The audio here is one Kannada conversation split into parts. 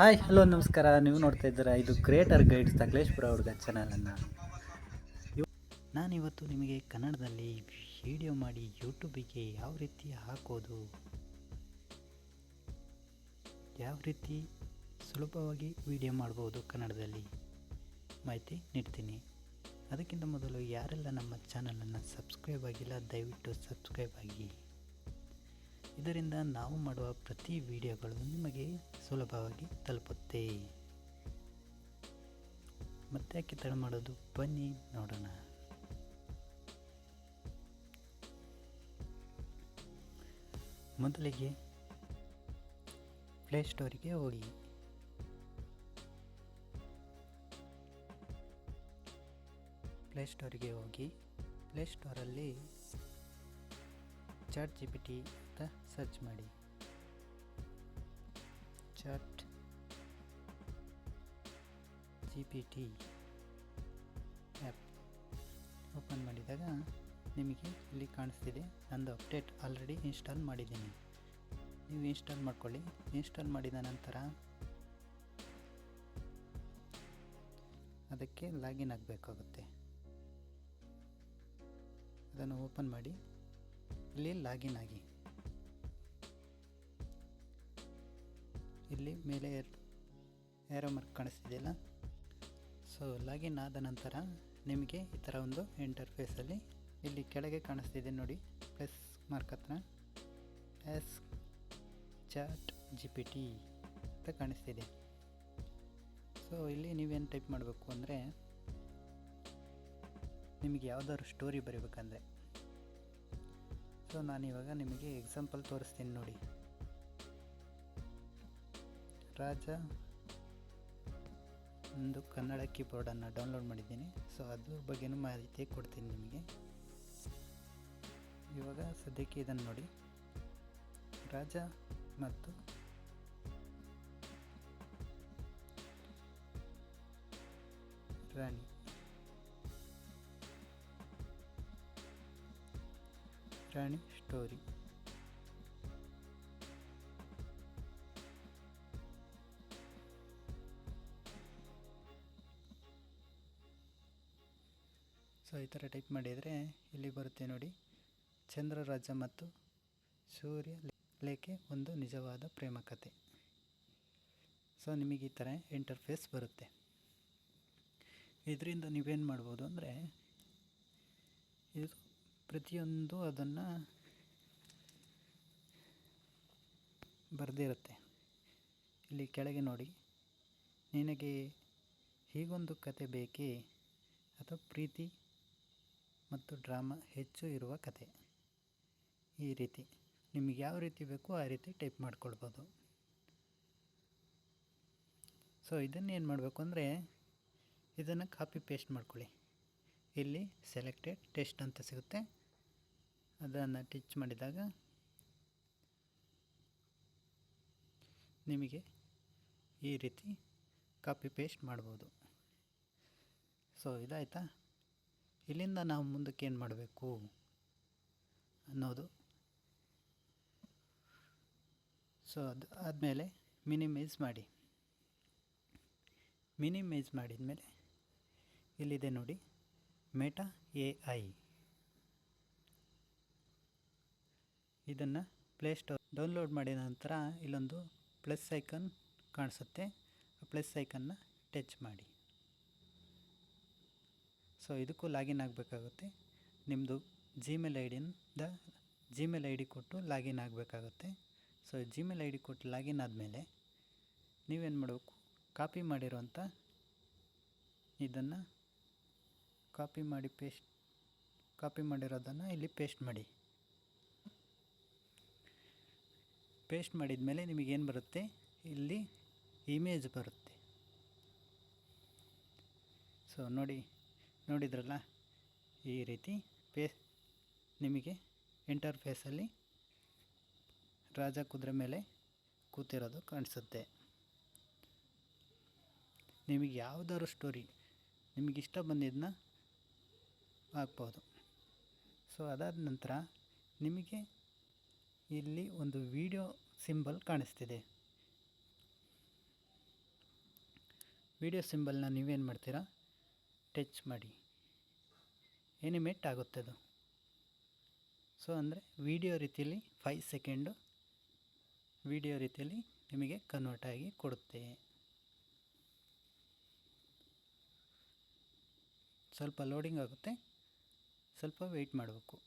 ಹಾಯ್, ಹಲೋ, ನಮಸ್ಕಾರ. ನೀವು ನೋಡ್ತಾ ಇದ್ದೀರಾ, ಇದು ಕ್ರಿಯೇಟರ್ ಗೈಡ್ಸ್ ತಕ್ಲೇಶ್ಪುರ ಹುಡುಗ ಚಾನಲನ್ನು ನಾನಿವತ್ತು ನಿಮಗೆ ಕನ್ನಡದಲ್ಲಿ ವಿಡಿಯೋ ಮಾಡಿ ಯೂಟ್ಯೂಬಿಗೆ ಯಾವ ರೀತಿ ಹಾಕೋದು, ಯಾವ ರೀತಿ ಸುಲಭವಾಗಿ ವಿಡಿಯೋ ಮಾಡ್ಬೋದು ಕನ್ನಡದಲ್ಲಿ ಮಾಹಿತಿ ನೀಡ್ತೀನಿ. ಅದಕ್ಕಿಂತ ಮೊದಲು ಯಾರೆಲ್ಲ ನಮ್ಮ ಚಾನಲನ್ನು ಸಬ್ಸ್ಕ್ರೈಬ್ ಆಗಿಲ್ಲ, ದಯವಿಟ್ಟು ಸಬ್ಸ್ಕ್ರೈಬ್ ಆಗಿ. ಇದರಿಂದ ನಾವು ಮಾಡುವ ಪ್ರತಿ ವಿಡಿಯೋಗಳು ನಿಮಗೆ ಸುಲಭವಾಗಿ ತಲುಪುತ್ತೆ. ಮತ್ತೆ ಯಾಕೆ ತಡ ಮಾಡೋದು? ಬನ್ನಿ ನೋಡೋಣ. ಮೊದಲಿಗೆ ಪ್ಲೇಸ್ಟೋರಿಗೆ ಹೋಗಿ. ಪ್ಲೇಸ್ಟೋರಿಗೆ ಹೋಗಿ. ಪ್ಲೇಸ್ಟೋರಲ್ಲಿ ಚಾಟ್ ಜಿ ಪಿ ಟಿ ಅಂತ ಸರ್ಚ್ ಮಾಡಿ. Chat G P T app open ಮಾಡಿದಾಗ ನಿಮಗೆ ಇಲ್ಲಿ ಕಾಣಿಸ್ತಿದೆ. ನಂದು ಅಪ್ಡೇಟ್ ಆಲ್ರೆಡಿ ಇನ್ಸ್ಟಾಲ್ ಮಾಡಿದ್ದೀನಿ. ನೀವು ಇನ್ಸ್ಟಾಲ್ ಮಾಡ್ಕೊಳ್ಳಿ. ಇನ್ಸ್ಟಾಲ್ ಮಾಡಿದ ನಂತರ ಅದಕ್ಕೆ ಲಾಗಿನ್ ಆಗಬೇಕಾಗುತ್ತೆ. ಅದನ್ನು ಓಪನ್ ಮಾಡಿ. ಇಲ್ಲಿ ಲಾಗಿನ್ ಆಗಿ. ಇಲ್ಲಿ ಮೇಲೆ ಏರೋ ಮಾರ್ಕ್ ಕಾಣಿಸ್ತಿದೆಯಲ್ಲ? ಸೊ ಲಾಗಿನ್ ಆದ ನಂತರ ನಿಮಗೆ ಈ ಥರ ಒಂದು ಇಂಟರ್ಫೇಸಲ್ಲಿ ಇಲ್ಲಿ ಕೆಳಗೆ ಕಾಣಿಸ್ತಿದೆ ನೋಡಿ ಪ್ಲಸ್ ಮಾರ್ಕ್ ಹತ್ರ. Yes Chat G P T ಅಂತ ಕಾಣಿಸ್ತಿದೆ. ಸೊ ಇಲ್ಲಿ ನೀವೇನು ಟೈಪ್ ಮಾಡಬೇಕು ಅಂದರೆ ನಿಮಗೆ ಯಾವುದಾದ್ರು ಸ್ಟೋರಿ ಬರೀಬೇಕಂದ್ರೆ. ಸೊ ನಾನಿವಾಗ ನಿಮಗೆ ಎಕ್ಸಾಂಪಲ್ ತೋರಿಸ್ತೀನಿ ನೋಡಿ. ರಾಜ. ಒಂದು ಕನ್ನಡ ಕೀಬೋರ್ಡನ್ನು ಡೌನ್ಲೋಡ್ ಮಾಡಿದ್ದೀನಿ. ಸೊ ಅದ್ರ ಬಗ್ಗೆನೂ ಮಾಹಿತಿ ಕೊಡ್ತೀನಿ ನಿಮಗೆ. ಇವಾಗ ಸದ್ಯಕ್ಕೆ ಇದನ್ನು ನೋಡಿ. ರಾಜ ಮತ್ತು ರಾಣಿ. ರಾಣಿ ಸ್ಟೋರಿ ಸೊ ಈ ಥರ ಟೈಪ್ ಮಾಡಿದರೆ ಇಲ್ಲಿ ಬರುತ್ತೆ ನೋಡಿ. ಚಂದ್ರರಾಜ ಮತ್ತು ಸೂರ್ಯ ಲೇಖೆ ಒಂದು ನಿಜವಾದ ಪ್ರೇಮ ಕಥೆ ಸೊ ನಿಮಗೆ ಈ ಥರ ಇಂಟರ್ಫೇಸ್ ಬರುತ್ತೆ. ಇದರಿಂದ ನೀವೇನು ಮಾಡ್ಬೋದು ಅಂದರೆ, ಇದು ಪ್ರತಿಯೊಂದು ಅದನ್ನು ಬರೆದಿರುತ್ತೆ ಇಲ್ಲಿ ಕೆಳಗೆ ನೋಡಿ. ನಿನಗೆ ಹೀಗೊಂದು ಕತೆ ಬೇಕೇ? ಅಥವಾ ಪ್ರೀತಿ? ಮತ್ತು ಡ್ರಾಮಾ ಹೆಚ್ಚು ಇರುವ ಕತೆ ಈ ರೀತಿ ನಿಮಗೆ ಯಾವ ರೀತಿ ಬೇಕೋ ಆ ರೀತಿ ಟೈಪ್ ಮಾಡ್ಕೊಳ್ಬೋದು. ಸೊ, ಇದನ್ನು ಏನು ಮಾಡಬೇಕು ಅಂದರೆ ಇದನ್ನು ಕಾಪಿ ಪೇಸ್ಟ್ ಮಾಡ್ಕೊಳ್ಳಿ. ಇಲ್ಲಿ ಸೆಲೆಕ್ಟೆಡ್ ಟೆಸ್ಟ್ ಅಂತ ಸಿಗುತ್ತೆ. ಅದನ್ನು ಟಿಚ್ ಮಾಡಿದಾಗ ನಿಮಗೆ ಈ ರೀತಿ ಕಾಪಿ ಪೇಸ್ಟ್ ಮಾಡ್ಬೋದು. ಸೊ, ಇದಾಯಿತಾ? ಇಲ್ಲಿಂದ ನಾವು ಮುಂದಕ್ಕೆ ಏನು ಮಾಡಬೇಕು ಅನ್ನೋದು. ಸೊ ಅದು ಆದಮೇಲೆ ಮಿನಿಮೈಸ್ ಮಾಡಿ. ಮಿನಿಮೈಸ್ ಮಾಡಿದ ಮೇಲೆ ಇಲ್ಲಿದೆ ನೋಡಿ ಮೆಟಾ ಎ ಐ ಇದನ್ನು ಪ್ಲೇಸ್ಟೋರ್ ಡೌನ್ಲೋಡ್ ಮಾಡಿದ ನಂತರ ಇಲ್ಲೊಂದು ಪ್ಲಸ್ ಐಕನ್ ಕಾಣಿಸುತ್ತೆ. ಪ್ಲಸ್ ಐಕನ್ನ ಟಚ್ ಮಾಡಿ. ಸೊ ಇದಕ್ಕೂ ಲಾಗಿನ್ ಆಗಬೇಕಾಗುತ್ತೆ. ನಿಮ್ಮದು ಜಿಮೇಲ್ ಐ ಡಿಯಿಂದ ಜಿಮೇಲ್ ಐ ಡಿ ಕೊಟ್ಟು ಲಾಗಿನ್ ಆಗಬೇಕಾಗುತ್ತೆ. ಸೊ ಜಿಮೇಲ್ ಐ ಡಿ ಕೊಟ್ಟು ಲಾಗಿನ್ ಆದಮೇಲೆ ನೀವೇನು ಮಾಡಬೇಕು? ಕಾಪಿ ಮಾಡಿರೋಂಥ ಇದನ್ನು ಕಾಪಿ ಮಾಡಿ ಪೇಸ್ಟ್ ಕಾಪಿ ಮಾಡಿರೋದನ್ನು ಇಲ್ಲಿ ಪೇಸ್ಟ್ ಮಾಡಿ. ಪೇಸ್ಟ್ ಮಾಡಿದ ಮೇಲೆ ನಿಮಗೇನು ಬರುತ್ತೆ? ಇಲ್ಲಿ ಇಮೇಜ್ ಬರುತ್ತೆ. ಸೊ ನೋಡಿ. ನೋಡಿದ್ರಲ್ಲ? ಈ ರೀತಿ ಪೇ ನಿಮಗೆ ಇಂಟರ್ಫೇಸಲ್ಲಿ ರಾಜ ಕುದುರೆ ಮೇಲೆ ಕೂತಿರೋದು ಕಾಣಿಸುತ್ತೆ. ನಿಮಗೆ ಯಾವುದಾದ್ರು ಸ್ಟೋರಿ ನಿಮಗಿಷ್ಟ ಬಂದಿದ್ದನ್ನ ಹಾಕ್ಬೋದು. ಸೊ, ಅದಾದ ನಂತರ ನಿಮಗೆ ಇಲ್ಲಿ ಒಂದು ವಿಡಿಯೋ ಸಿಂಬಲ್ ಕಾಣಿಸ್ತಿದೆ. ವಿಡಿಯೋ ಸಿಂಬಲ್ನ ನೀವೇನು ಮಾಡ್ತೀರಾ? ಟಚ್ ಮಾಡಿ. ಎನಿಮೇಟ್ ಆಗುತ್ತೆ ಅದು ಸೊ ಅಂದರೆ ವಿಡಿಯೋ ರೀತಿಯಲ್ಲಿ ಫೈವ್ ಸೆಕೆಂಡು ವಿಡಿಯೋ ರೀತಿಯಲ್ಲಿ ನಿಮಗೆ ಕನ್ವರ್ಟ್ ಆಗಿ ಕೊಡುತ್ತೆ. ಸ್ವಲ್ಪ ಲೋಡಿಂಗ್ ಆಗುತ್ತೆ. ಸ್ವಲ್ಪ ವೆಯ್ಟ್ ಮಾಡಬೇಕು.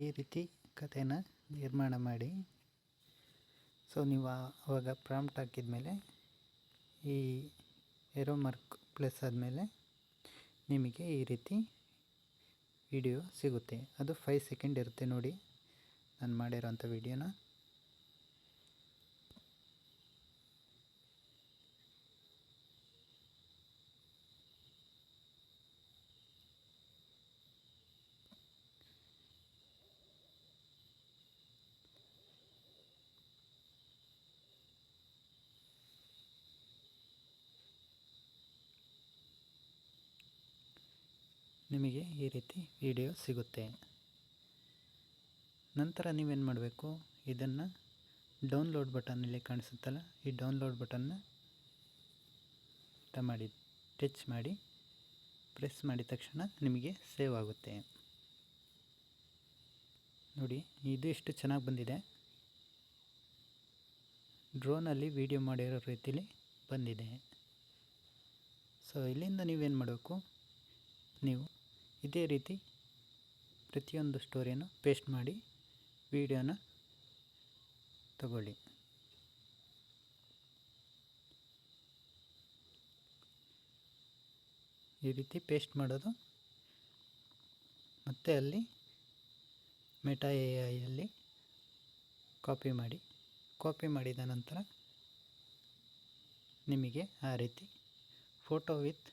ಈ ರೀತಿ ಕಥೆನ ನಿರ್ಮಾಣ ಮಾಡಿ. ಸೊ ನೀವು ಆವಾಗ ಪ್ರಾಂಪ್ಟ್ ಹಾಕಿದ್ಮೇಲೆ ಈ ಎರೋ ಮಾರ್ಕ್ ಪ್ಲಸ್ ಆದಮೇಲೆ ನಿಮಗೆ ಈ ರೀತಿ ವಿಡಿಯೋ ಸಿಗುತ್ತೆ. ಅದು ಫೈವ್ ಸೆಕೆಂಡ್ ಇರುತ್ತೆ ನೋಡಿ. ನಾನು ಮಾಡಿರೋಂಥ ವಿಡಿಯೋನ ನಿಮಗೆ ಈ ರೀತಿ ವಿಡಿಯೋ ಸಿಗುತ್ತೆ. ನಂತರ ನೀವೇನು ಮಾಡಬೇಕು? ಇದನ್ನು ಡೌನ್ಲೋಡ್ ಬಟನ್ ಇಲ್ಲಿ ಕಾಣಿಸುತ್ತಲ್ಲ, ಈ ಡೌನ್ಲೋಡ್ ಬಟನ್ನ ಮಾಡಿ, ಟಚ್ ಮಾಡಿ, ಪ್ರೆಸ್ ಮಾಡಿದ ತಕ್ಷಣ ನಿಮಗೆ ಸೇವ್ ಆಗುತ್ತೆ. ನೋಡಿ, ಇದು ಎಷ್ಟು ಚೆನ್ನಾಗಿ ಬಂದಿದೆ. ಡ್ರೋನಲ್ಲಿ ವಿಡಿಯೋ ಮಾಡಿರೋ ರೀತಿಲಿ ಬಂದಿದೆ. ಸೊ, ಇಲ್ಲಿಂದ ನೀವೇನು ಮಾಡಬೇಕು? ನೀವು ಇದೇ ರೀತಿ ಪ್ರತಿಯೊಂದು ಸ್ಟೋರಿಯನ್ನು ಪೇಸ್ಟ್ ಮಾಡಿ ವಿಡಿಯೋನ ತಗೊಳ್ಳಿ. ಈ ರೀತಿ ಪೇಸ್ಟ್ ಮಾಡೋದು. ಮತ್ತು ಅಲ್ಲಿ ಮೆಟಾ ಎ ಐಯಲ್ಲಿ ಕಾಪಿ ಮಾಡಿ ಕಾಪಿ ಮಾಡಿದ ನಂತರ ನಿಮಗೆ ಆ ರೀತಿ ಫೋಟೋ ವಿತ್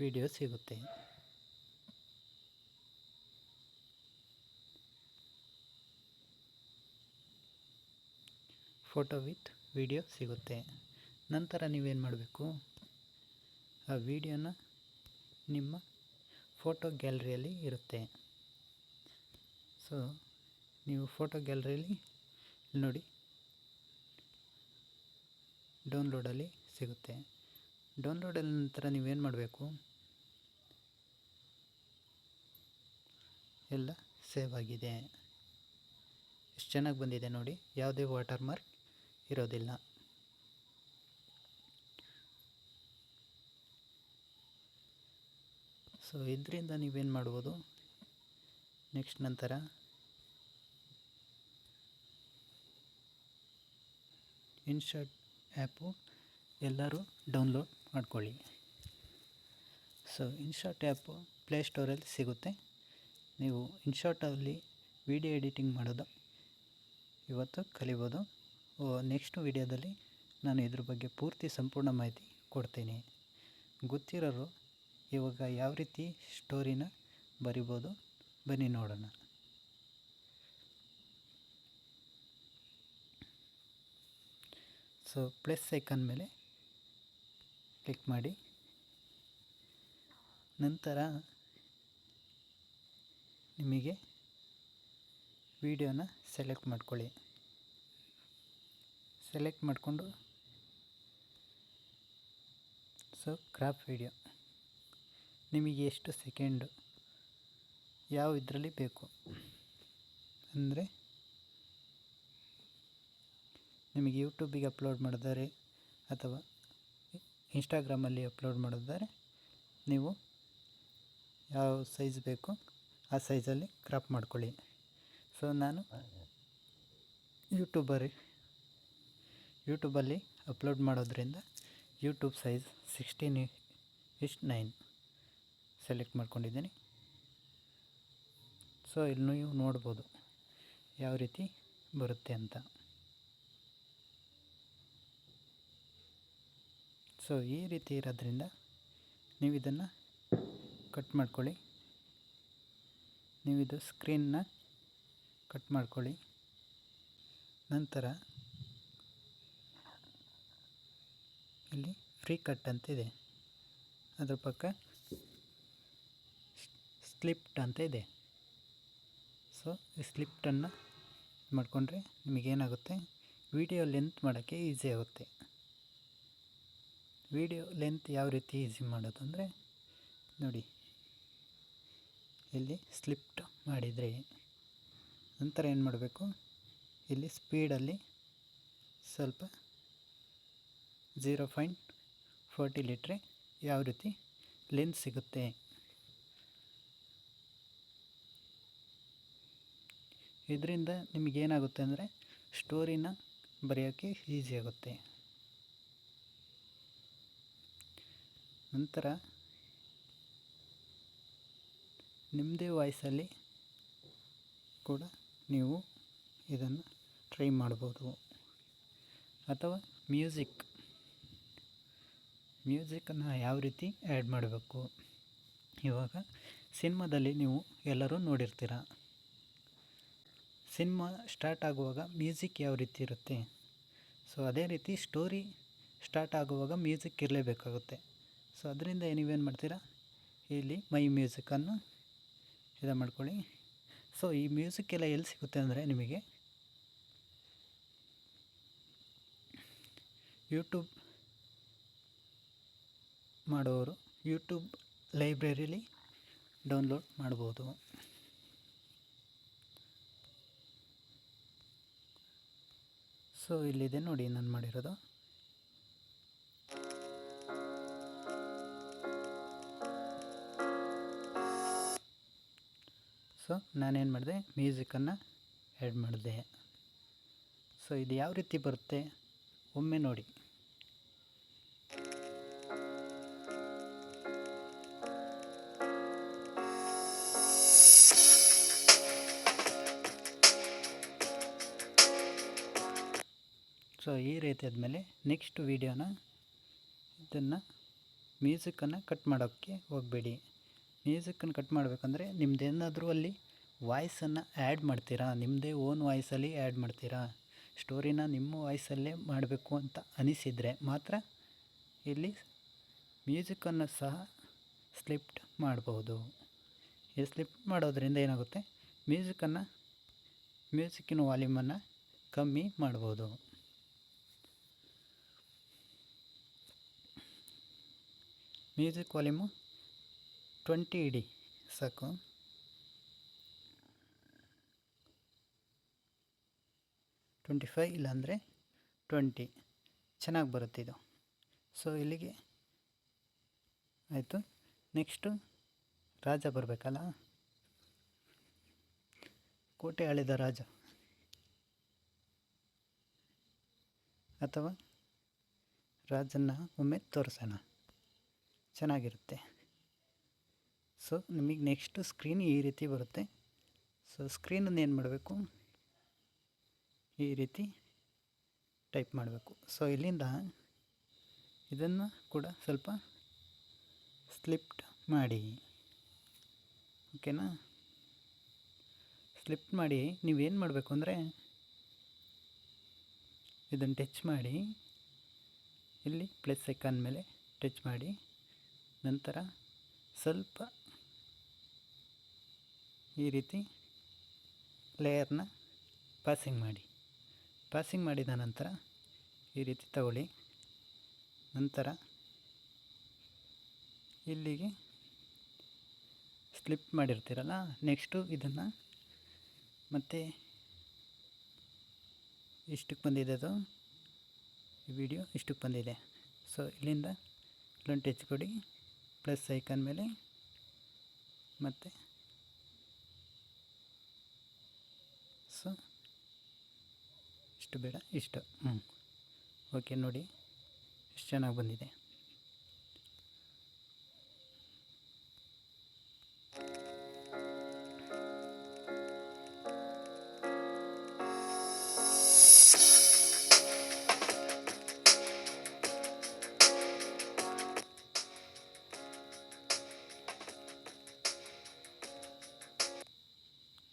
ವಿಡಿಯೋ ಸಿಗುತ್ತೆ. ಫೋಟೋ ವಿತ್ ವಿಡಿಯೋ ಸಿಗುತ್ತೆ. ನಂತರ ನೀವೇನು ಮಾಡಬೇಕು? ಆ ವಿಡಿಯೋನ ನಿಮ್ಮ ಫೋಟೋ ಗ್ಯಾಲ್ರಿಯಲ್ಲಿ ಇರುತ್ತೆ. ಸೊ, ನೀವು ಫೋಟೋ ಗ್ಯಾಲ್ರಿಯಲ್ಲಿ ನೋಡಿ ಡೌನ್ಲೋಡಲ್ಲಿ ಸಿಗುತ್ತೆ. ಡೌನ್ಲೋಡಲ್ಲಿ ನಂತರ ನೀವೇನು ಮಾಡಬೇಕು? ಎಲ್ಲ ಸೇವ್ ಆಗಿದೆ. ಎಷ್ಟು ಚೆನ್ನಾಗಿ ಬಂದಿದೆ ನೋಡಿ. ಯಾವುದೇ ವಾಟರ್ ಮಾರ್ಕ್ ಇರೋದಿಲ್ಲ. ಸೊ ಇದರಿಂದ ನೀವೇನು ಮಾಡ್ಬೋದು? ನೆಕ್ಸ್ಟ್ ನಂತರ. ಇನ್ಶಾಟ್ ಆ್ಯಪು ಎಲ್ಲರೂ ಡೌನ್ಲೋಡ್ ಮಾಡ್ಕೊಳ್ಳಿ. ಸೊ ಇನ್ಶಾಟ್ ಆ್ಯಪು ಪ್ಲೇಸ್ಟೋರಲ್ಲಿ ಸಿಗುತ್ತೆ. ನೀವು ಇನ್ಶಾಟಲ್ಲಿ ವಿಡಿಯೋ ಎಡಿಟಿಂಗ್ ಮಾಡೋದು. ಇವತ್ತು ಕಲಿಬೋದು. ನೆಕ್ಸ್ಟ್ ವಿಡಿಯೋದಲ್ಲಿ ನಾನು ಇದ್ರ ಬಗ್ಗೆ ಪೂರ್ತಿ ಸಂಪೂರ್ಣ ಮಾಹಿತಿ ಕೊಡ್ತೀನಿ. ಗೊತ್ತಿರೋರು ಇವಾಗ ಯಾವ ರೀತಿ ಸ್ಟೋರಿನ ಬರಿಬೋದು ಬನ್ನಿ ನೋಡೋಣ. ಸೊ ಪ್ಲಸ್ ಐಕನ್ ಮೇಲೆ ಕ್ಲಿಕ್ ಮಾಡಿ. ನಂತರ ನಿಮಗೆ ವಿಡಿಯೋನ ಸೆಲೆಕ್ಟ್ ಮಾಡ್ಕೊಳ್ಳಿ. ಸೆಲೆಕ್ಟ್ ಮಾಡಿಕೊಂಡು. ಸೊ ಕ್ರಾಪ್ ವಿಡಿಯೋ ನಿಮಗೆ ಎಷ್ಟು ಸೆಕೆಂಡು ಯಾವ ಇದರಲ್ಲಿ ಬೇಕು? ಅಂದರೆ, ನಿಮಗೆ ಯೂಟ್ಯೂಬಿಗೆ ಅಪ್ಲೋಡ್ ಮಾಡಿದರೆ ಅಥವಾ ಇನ್ಸ್ಟಾಗ್ರಾಮಲ್ಲಿ ಅಪ್ಲೋಡ್ ಮಾಡಿದರೆ ನೀವು ಯಾವ ಸೈಜ್ ಬೇಕು ಆ ಸೈಜಲ್ಲಿ ಕ್ರಾಪ್ ಮಾಡ್ಕೊಳ್ಳಿ. ಸೊ ನಾನು ಯೂಟ್ಯೂಬರ್ ಯೂಟ್ಯೂಬಲ್ಲಿ ಅಪ್ಲೋಡ್ ಮಾಡೋದ್ರಿಂದ ಯೂಟ್ಯೂಬ್ ಸೈಜ್ ಸಿಕ್ಸ್ಟೀನ್ ಇಷ್ಟು ನೈನ್ ಸೆಲೆಕ್ಟ್ ಮಾಡ್ಕೊಂಡಿದ್ದೀನಿ. ಸೊ ಇಲ್ಲಿ ನೀವು ನೋಡ್ಬೋದು ಯಾವ ರೀತಿ ಬರುತ್ತೆ ಅಂತ. ಸೊ, ಈ ರೀತಿ ಇರೋದ್ರಿಂದ ನೀವು ಇದನ್ನು ಕಟ್ ಮಾಡ್ಕೊಳ್ಳಿ. ನೀವು ಇದು ಸ್ಕ್ರೀನ್ನ ಕಟ್ ಮಾಡ್ಕೊಳ್ಳಿ. ನಂತರ ಇಲ್ಲಿ ಫ್ರೀ ಕಟ್ ಅಂತ ಇದೆ. ಅದ್ರ ಪಕ್ಕ ಸ್ಲಿಪ್ಟ್ ಅಂತ ಇದೆ. ಸೊ ಈ ಸ್ಲಿಪ್ಟನ್ನು ಮಾಡಿಕೊಂಡ್ರೆ ನಿಮಗೇನಾಗುತ್ತೆ ವಿಡಿಯೋ ಲೆಂತ್ ಮಾಡೋಕ್ಕೆ ಈಸಿ ಆಗುತ್ತೆ. ವಿಡಿಯೋ ಲೆಂತ್ ಯಾವ ರೀತಿ ಈಸಿ ಮಾಡೋದು ಅಂದರೆ, ನೋಡಿ, ಇಲ್ಲಿ ಸ್ಲಿಪ್ಟ್ ಮಾಡಿದರೆ ನಂತರ ಏನು ಮಾಡಬೇಕು? ಇಲ್ಲಿ ಸ್ಪೀಡಲ್ಲಿ ಸ್ವಲ್ಪ ಝೀರೋ ಪಾಯಿಂಟ್ ಫೋರ್ಟಿ ಲೀಟ್ರೆ ಯಾವ ರೀತಿ ಲೆನ್ಸ್ ಸಿಗುತ್ತೆ? ಇದರಿಂದ ನಿಮಗೇನಾಗುತ್ತೆ ಅಂದರೆ ಸ್ಟೋರಿನ ಬರೆಯೋಕ್ಕೆ ಈಸಿ ಆಗುತ್ತೆ. ನಂತರ ನಿಮ್ಮದೇ ವಾಯ್ಸಲ್ಲಿ ಕೂಡ ನೀವು ಇದನ್ನು ಟ್ರೈ ಮಾಡ್ಬೋದು. ಅಥವಾ ಮ್ಯೂಸಿಕ್ ಮ್ಯೂಸಿಕನ್ನು ಯಾವ ರೀತಿ ಆ್ಯಡ್ ಮಾಡಬೇಕು? ಇವಾಗ ಸಿನಿಮಾದಲ್ಲಿ ನೀವು ಎಲ್ಲರೂ ನೋಡಿರ್ತೀರ? ಸಿನಿಮಾ ಸ್ಟಾರ್ಟ್ ಆಗುವಾಗ ಮ್ಯೂಸಿಕ್ ಯಾವ ರೀತಿ ಇರುತ್ತೆ? ಸೊ, ಅದೇ ರೀತಿ ಸ್ಟೋರಿ ಸ್ಟಾರ್ಟ್ ಆಗುವಾಗ ಮ್ಯೂಸಿಕ್ ಇರಲೇಬೇಕಾಗುತ್ತೆ. ಸೊ, ಅದರಿಂದ ನೀವೇನು ಮಾಡ್ತೀರಾ? ಇಲ್ಲಿ ಮೈ ಮ್ಯೂಸಿಕನ್ನು ಇದು ಮಾಡ್ಕೊಳ್ಳಿ. ಸೊ, ಈ ಮ್ಯೂಸಿಕ್ ಎಲ್ಲ ಎಲ್ಲಿ ಸಿಗುತ್ತೆ ಅಂದರೆ ನಿಮಗೆ ಯೂಟ್ಯೂಬ್ ಮಾಡೋರು ಯೂಟ್ಯೂಬ್ ಲೈಬ್ರರಿಲಿ ಡೌನ್ಲೋಡ್ ಮಾಡ್ಬೋದು. ಸೊ, ಇಲ್ಲಿದೆ ನೋಡಿ ನಾನು ಮಾಡಿರೋದು. ಸೊ, ನಾನೇನು ಮಾಡಿದೆ? ಮ್ಯೂಸಿಕನ್ನು ಆ್ಯಡ್ ಮಾಡಿದೆ. ಸೊ, ಇದು ಯಾವ ರೀತಿ ಬರುತ್ತೆ? ಒಮ್ಮೆ ನೋಡಿ. ಸೊ ಈ ರೀತಿ ಆದಮೇಲೆ ನೆಕ್ಸ್ಟ್ ವೀಡಿಯೋನ ಇದನ್ನು ಮ್ಯೂಸಿಕ್ಕನ್ನು ಕಟ್ ಮಾಡೋಕ್ಕೆ ಹೋಗಬೇಡಿ. ಮ್ಯೂಸಿಕನ್ನು ಕಟ್ ಮಾಡಬೇಕಂದ್ರೆ ನಿಮ್ಮದೇನಾದರೂ ಅಲ್ಲಿ ವಾಯ್ಸನ್ನು ಆ್ಯಡ್ ಮಾಡ್ತೀರಾ? ನಿಮ್ಮದೇ ಓನ್ ವಾಯ್ಸಲ್ಲಿ ಆ್ಯಡ್ ಮಾಡ್ತೀರಾ? ಸ್ಟೋರಿನ ನಿಮ್ಮ ವಾಯ್ಸಲ್ಲೇ ಮಾಡಬೇಕು ಅಂತ ಅನಿಸಿದರೆ ಮಾತ್ರ ಇಲ್ಲಿ ಮ್ಯೂಸಿಕ್ಕನ್ನು ಸಹ ಸ್ಲಿಪ್ಟ್ ಮಾಡ್ಬೋದು ಈ ಸ್ಲಿಪ್ ಮಾಡೋದ್ರಿಂದ ಏನಾಗುತ್ತೆ? ಮ್ಯೂಸಿಕನ್ನು ಮ್ಯೂಸಿಕ್ಕಿನ ವಾಲ್ಯೂಮನ್ನು ಕಮ್ಮಿ ಮಾಡ್ಬೋದು ಮ್ಯೂಸಿಕ್ ವಾಲ್ಯೂಮು ಟ್ವೆಂಟಿ ಇಡಿ ಸಾಕು. ಟ್ವೆಂಟಿ ಫೈ ಇಲ್ಲಾಂದರೆ ಟ್ವೆಂಟಿ ಚೆನ್ನಾಗಿ ಬರುತ್ತೆ ಇದು. ಸೊ ಇಲ್ಲಿಗೆ ಆಯಿತು. ನೆಕ್ಸ್ಟು ರಾಜ ಬರಬೇಕಲ್ಲ? ಕೋಟೆ ಆಳಿದ ರಾಜ. ಅಥವಾ ರಾಜನ್ನ ಒಮ್ಮೆ ತೋರಿಸೋಣ. ಚೆನ್ನಾಗಿರುತ್ತೆ. ಸೊ ನಿಮಗೆ ನೆಕ್ಸ್ಟು ಸ್ಕ್ರೀನ್ ಈ ರೀತಿ ಬರುತ್ತೆ. ಸೊ ಸ್ಕ್ರೀನನ್ನು ಏನು ಮಾಡಬೇಕು? ಈ ರೀತಿ ಟೈಪ್ ಮಾಡಬೇಕು. ಸೊ ಇಲ್ಲಿಂದ ಇದನ್ನು ಕೂಡ ಸ್ವಲ್ಪ ಸ್ಲಿಪ್ಟ್ ಮಾಡಿ. ಓಕೆನಾ ಸ್ಲಿಪ್ ಮಾಡಿ ನೀವೇನು ಮಾಡಬೇಕು ಅಂದರೆ ಇದನ್ನು ಟಚ್ ಮಾಡಿ. ಇಲ್ಲಿ ಪ್ಲಸ್ ಐಕಾನ್ ಮೇಲೆ ಟಚ್ ಮಾಡಿ. ನಂತರ ಸ್ವಲ್ಪ ಈ ರೀತಿ ಲೇಯರ್ನ ಪಾಸಿಂಗ್ ಮಾಡಿ. ಪಾಸಿಂಗ್ ಮಾಡಿದ ನಂತರ ಈ ರೀತಿ ತಗೊಳ್ಳಿ. ನಂತರ ಇಲ್ಲಿಗೆ ಸ್ಲಿಪ್ ಮಾಡಿರ್ತೀರಲ್ಲ, ನೆಕ್ಸ್ಟು ಇದನ್ನು ಮತ್ತೆ ಇಷ್ಟಕ್ಕೆ ಬಂದಿದೆ ಅದು. ವಿಡಿಯೋ ಇಷ್ಟಕ್ಕೆ ಬಂದಿದೆ. ಸೊ ಇಲ್ಲಿಂದ ಲಂಟ್ ಕೊಡಿ ಪ್ಲಸ್ ಐಕನ್ ಮೇಲೆ ಮತ್ತು. ಸೊ ಇಷ್ಟು ಬೇಡ ಇಷ್ಟು. ಹ್ಞೂ ಓಕೆ ನೋಡಿ. ಎಷ್ಟು ಚೆನ್ನಾಗಿ ಬಂದಿದೆ.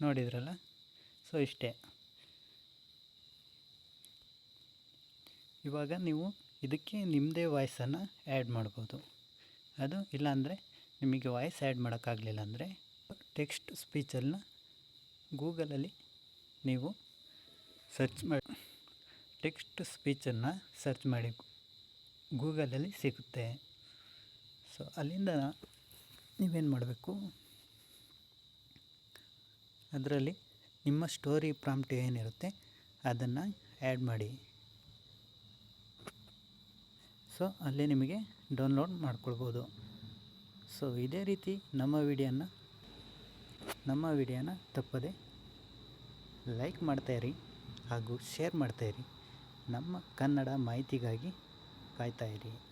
ನೋಡಿದ್ರಲ್ಲ? ಸೊ ಇಷ್ಟೇ. ಇವಾಗ ನೀವು ಇದಕ್ಕೆ ನಿಮ್ಮದೇ ವಾಯ್ಸನ್ನು ಆ್ಯಡ್ ಮಾಡ್ಬೋದು. ಅದು ಇಲ್ಲಾಂದರೆ ನಿಮಗೆ ವಾಯ್ಸ್ ಆ್ಯಡ್ ಮಾಡೋಕ್ಕಾಗಲಿಲ್ಲ ಅಂದರೆ ಟೆಕ್ಸ್ಟ್ ಸ್ಪೀಚಲ್ಲ ಗೂಗಲಲ್ಲಿ ನೀವು ಸರ್ಚ್ ಮಾಡಿ ಟೆಕ್ಸ್ಟ್ ಸ್ಪೀಚನ್ನು ಸರ್ಚ್ ಮಾಡಿ ಗೂಗಲಲ್ಲಿ ಸಿಗುತ್ತೆ. ಸೊ ಅಲ್ಲಿಂದ ನೀವೇನು ಮಾಡಬೇಕು? ಅದರಲ್ಲಿ ನಿಮ್ಮ ಸ್ಟೋರಿ ಪ್ರಾಂಪ್ಟ್ ಏನಿರುತ್ತೆ ಅದನ್ನು ಆ್ಯಡ್ ಮಾಡಿ. ಸೊ, ಅಲ್ಲಿ ನಿಮಗೆ ಡೌನ್ಲೋಡ್ ಮಾಡ್ಕೊಳ್ಬೋದು. ಸೊ, ಇದೇ ರೀತಿ ನಮ್ಮ ವಿಡಿಯೋನ ನಮ್ಮ ವಿಡಿಯೋನ ತಪ್ಪದೆ ಲೈಕ್ ಮಾಡ್ತಾಯಿರಿ ಹಾಗೂ ಶೇರ್ ಮಾಡ್ತಾಯಿರಿ ನಮ್ಮ ಕನ್ನಡ ಮಾಹಿತಿಗಾಗಿ ಕಾಯ್ತಾಯಿರಿ